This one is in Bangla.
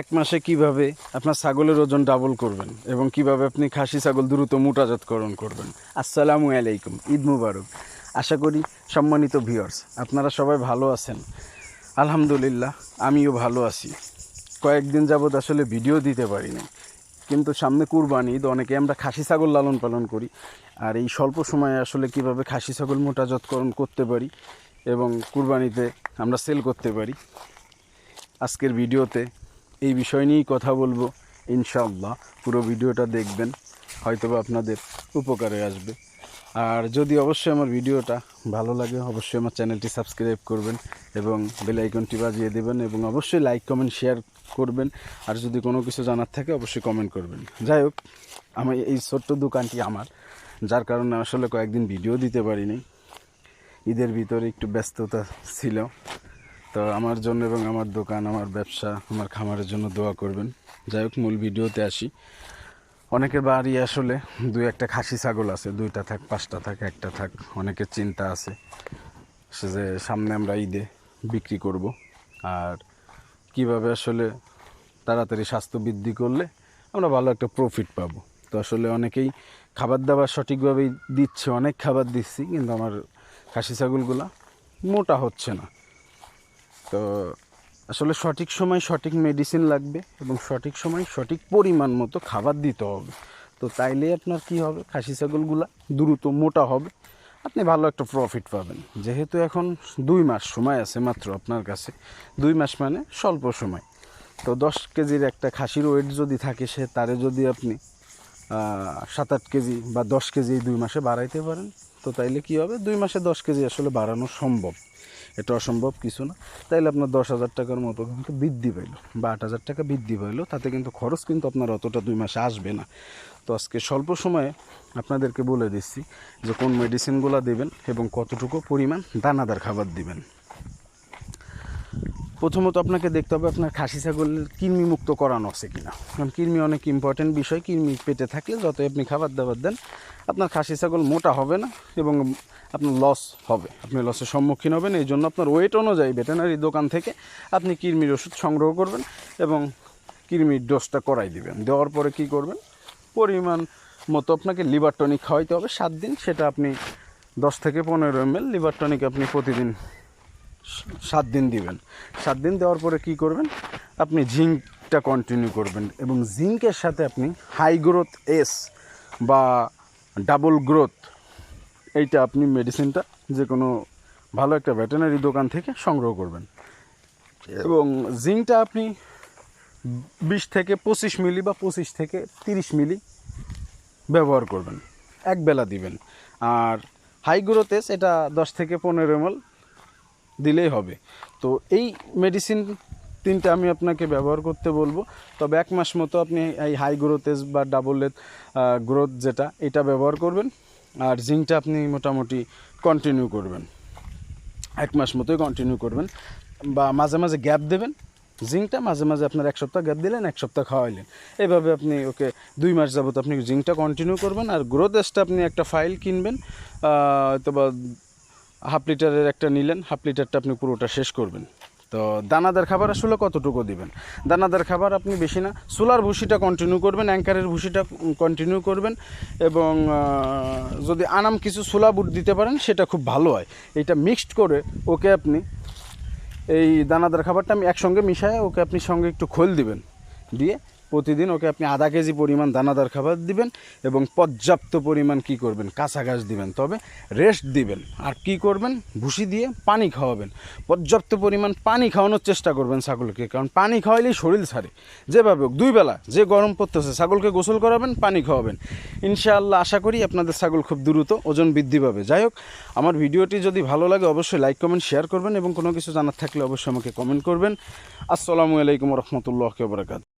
এক মাসে কীভাবে আপনার ছাগলের ওজন ডাবল করবেন এবং কীভাবে আপনি খাসি ছাগল দ্রুত মোটাজাতকরণ করবেন? আসসালামু আলাইকুম, ঈদ মুবারক। আশা করি সম্মানিত ভিউয়ার্স আপনারা সবাই ভালো আছেন। আলহামদুলিল্লাহ, আমিও ভালো আছি। কয়েকদিন যাবৎ আসলে ভিডিও দিতে পারিনি কিন্তু সামনে কুরবানি ঈদ, অনেকে আমরা খাসি ছাগল লালন পালন করি। আর এই স্বল্প সময়ে আসলে কীভাবে খাসি ছাগল মোটাজাতকরণ করতে পারি এবং কুরবানিতে আমরা সেল করতে পারি। আজকের ভিডিওতে এই বিষয় নিয়েই কথা বলব, ইনশাআল্লাহ। পুরো ভিডিওটা দেখবেন, হয়তোবা আপনাদের উপকারে আসবে। আর যদি অবশ্যই আমার ভিডিওটা ভালো লাগে, অবশ্যই আমার চ্যানেলটি সাবস্ক্রাইব করবেন এবং বেল আইকনটি বাজিয়ে দেবেন এবং অবশ্যই লাইক, কমেন্ট, শেয়ার করবেন। আর যদি কোনো কিছু জানার থাকে, অবশ্যই কমেন্ট করবেন। যাই হোক, আমার এই ছোট্ট দোকানটি আমার, যার কারণে আসলে কয়েকদিন ভিডিও দিতে পারিনি। ঈদের ভিতরে একটু ব্যস্ততা ছিল। তো আমার জন্য এবং আমার দোকান, আমার ব্যবসা, আমার খামারের জন্য দোয়া করবেন। যাই হোক, মূল ভিডিওতে আসি। অনেকের বাড়ি আসলে দুই একটা খাসি ছাগল আছে, দুইটা থাক, পাঁচটা থাক, একটা থাক, অনেকের চিন্তা আছে সে যে সামনে আমরা ঈদে বিক্রি করব। আর কীভাবে আসলে তাড়াতাড়ি স্বাস্থ্য বৃদ্ধি করলে আমরা ভালো একটা প্রফিট পাবো। তো আসলে অনেকেই খাবার দাবার সঠিকভাবেই দিচ্ছে, অনেক খাবার দিচ্ছি, কিন্তু আমার খাসি ছাগলগুলা মোটা হচ্ছে না। তো আসলে সঠিক সময় সঠিক মেডিসিন লাগবে এবং সঠিক সময় সঠিক পরিমাণ মতো খাবার দিতে হবে। তো তাইলে আপনার কি হবে? খাসি ছাগলগুলা দ্রুত মোটা হবে। আপনি ভালো একটা প্রফিট পাবেন। যেহেতু এখন দুই মাস সময় আছে মাত্র আপনার কাছে। দুই মাস মানে স্বল্প সময়। তো দশ কেজির একটা খাসির ওয়েট যদি থাকে সে, তারে যদি আপনি সাত আট কেজি বা দশ কেজি দুই মাসে বাড়াইতে পারেন তো তাইলে কি হবে? দুই মাসে দশ কেজি আসলে বাড়ানো সম্ভব। এটা অসম্ভব কিছু না। তাইলে আপনার দশ হাজার টাকার মতো কিন্তু বৃদ্ধি পাইলো বা আট হাজার টাকা বৃদ্ধি পাইলো। তাতে কিন্তু খরচ কিন্তু আপনার অতটা দুই মাসে আসবে না। তো আজকে স্বল্প সময়ে আপনাদেরকে বলে দিচ্ছি যে কোন মেডিসিনগুলো দেবেন এবং কতটুকু পরিমাণ দানাদার খাবার দিবেন। প্রথমত আপনাকে দেখতে হবে আপনার খাসি ছাগলের কৃমি মুক্ত করানো আছে কিনা। কারণ কৃমি অনেক ইম্পর্টেন্ট বিষয়, কৃমি পেটে থাকলে যতই আপনি খাবার দাবার দেন, আপনার খাসি ছাগল মোটা হবে না এবং আপনার লস হবে। আপনি লসের সম্মুখীন হবেন, এই জন্য আপনার ওয়েট অনুযায়ী ভেটেনারি দোকান থেকে আপনি কৃমির ওষুধ সংগ্রহ করবেন এবং কৃমির ডোজটা করাই দিবেন। দেওয়ার পরে কি করবেন? পরিমাণ মতো আপনাকে লিভার টনিক খাওয়াইতে হবে সাত দিন। সেটা আপনি দশ থেকে পনেরো এম এল লিভার টনিক আপনি প্রতিদিন সাত দিন দিবেন। সাত দিন দেওয়ার পরে কি করবেন? আপনি জিঙ্কটা কন্টিনিউ করবেন এবং জিঙ্কের সাথে আপনি হাই গ্রোথ এস বা ডাবল গ্রোথ এইটা আপনি মেডিসিনটা যে কোনো ভালো একটা ভেটেনারি দোকান থেকে সংগ্রহ করবেন। এবং জিঙ্কটা আপনি বিশ থেকে পঁচিশ মিলি বা পঁচিশ থেকে তিরিশ মিলি ব্যবহার করবেন। এক বেলা দিবেন। আর হাই গ্রোথেস এটা দশ থেকে পনেরো এমএল দিলেই হবে। তো এই মেডিসিন তিনটা আমি আপনাকে ব্যবহার করতে বলব। তবে এক মাস মতো আপনি এই হাই গ্রোথেজ বা ডাবল গ্রোথ যেটা, এটা ব্যবহার করবেন। আর জিঙ্কটা আপনি মোটামুটি কন্টিনিউ করবেন। এক মাস মতোই কন্টিনিউ করবেন। বা মাঝে মাঝে গ্যাপ দেবেন। জিঙ্কটা মাঝে মাঝে আপনার এক সপ্তাহ গ্যাপ দিলেন, এক সপ্তাহ খাওয়াইলেন। এভাবে আপনি ওকে দুই মাস যাবত আপনি জিঙ্কটা কন্টিনিউ করবেন। আর গ্রোথেসটা আপনি একটা ফাইল কিনবেন অথবা হাফ লিটারের একটা নিলেন, হাফ লিটারটা আপনি পুরোটা শেষ করবেন। তো দানাদার খাবার আসলে কতটুকু দিবেন? দানাদার খাবার আপনি বেশি না, সোলার ভুসিটা কন্টিনিউ করবেন, অ্যাঙ্কারের ভুসিটা কন্টিনিউ করবেন এবং যদি আনাম কিছু সোলা বুট দিতে পারেন, সেটা খুব ভালো হয়। এটা মিক্সড করে ওকে আপনি এই দানাদার খাবারটা আমি একসঙ্গে মিশায় ওকে আপনি সঙ্গে একটু খোল দিবেন। দিয়ে প্রতিদিন ওকে আপনি আধা কেজি পরিমাণ দানাদার খাবার দিবেন এবং পর্যাপ্ত পরিমাণ কি করবেন? কাঁচা ঘাস দিবেন। তবে রেস্ট দিবেন। আর কি করবেন? ভুসি দিয়ে পানি খাওয়াবেন। পর্যাপ্ত পরিমাণ পানি খাওয়ানোর চেষ্টা করবেন ছাগলকে। কারণ পানি খাওয়াইলেই শরীর ছাড়ে। যেভাবে হোক, দুই বেলা যে গরম পড়তেছে, ছাগলকে গোসল করাবেন, পানি খাওয়াবেন। ইনশাআল্লাহ আশা করি আপনাদের ছাগল খুব দ্রুত ওজন বৃদ্ধি পাবে। যাই হোক, আমার ভিডিওটি যদি ভালো লাগে, অবশ্যই লাইক কমেন্ট শেয়ার করবেন এবং কোনো কিছু জানার থাকলে অবশ্যই আমাকে কমেন্ট করবেন। আসসালামু আলাইকুম রহমতুল্লাহ বরাকাত